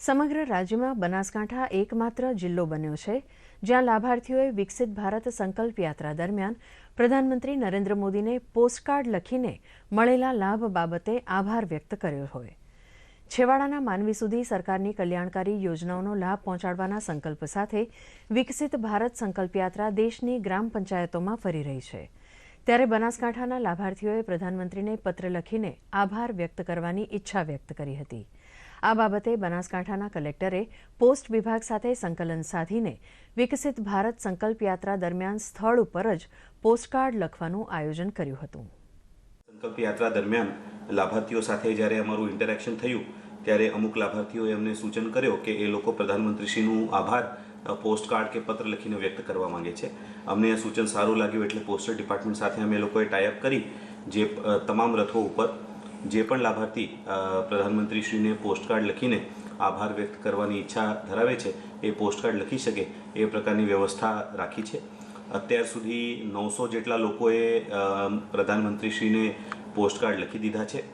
સમગ્ર રાજ્યમાં બનાસકાંઠા એકમાત્ર જિલ્લો બન્યો છે, જ્યાં લાભાર્થીઓએ વિકસિત ભારત સંકલ્પ યાત્રા દરમિયાન પ્રધાનમંત્રી નરેન્દ્ર મોદીને પોસ્ટકાર્ડ લખીને મળેલા લાભ બાબતે આભાર વ્યક્ત કર્યો હોય. છેવાડાના માનવી સુધી સરકારની કલ્યાણકારી યોજનાઓનો લાભ પહોંચાડવાના સંકલ્પ સાથે વિકસિત ભારત સંકલ્પ યાત્રા દેશની ગ્રામ પંચાયતોમાં ફરી રહી છે. ત્યારે બનાસકાંઠાના લાભાર્થીઓએ પ્રધાનમંત્રીને પત્ર લખીને આભાર વ્યક્ત કરવાની ઈચ્છા વ્યક્ત કરી હતી. આ બાબતે બનાસકાંઠાના કલેક્ટરે પોસ્ટ વિભાગ સાથે સંકલન સાધીને વિકસિત ભારત સંકલ્પ યાત્રા દરમિયાન સ્થળ ઉપર જ પોસ્ટકાર્ડ લખવાનું આયોજન કર્યું હતું. સંકલ્પ યાત્રા દરમિયાન લાભાર્થીઓ સાથે જ્યારે અમારું ઇન્ટરેક્શન થયું, ત્યારે અમુક લાભાર્થીઓએ અમને સૂચન કર્યો કે એ લોકો પ્રધાનમંત્રીશ્રીનું આભાર પોસ્ટકાર્ડ કે પત્ર લખીને વ્યક્ત કરવા માંગે છે. અમને સૂચન સારું લાગ્યું એટલે પોસ્ટલ ડિપાર્ટમેન્ટ સાથે અમે લોકોએ ટાઈઅપ કરી જે તમામ રથો ઉપર જે પણ લાભાર્થી પ્રધાનમંત્રીશ્રીને પોસ્ટકાર્ડ લખીને આભાર વ્યક્ત કરવાની ઈચ્છા ધરાવે છે, એ પોસ્ટકાર્ડ લખી શકે, એ પ્રકારની વ્યવસ્થા રાખી છે. અત્યાર સુધી નવસો જેટલા લોકોએ પ્રધાનમંત્રીશ્રીને પોસ્ટકાર્ડ લખી દીધા છે.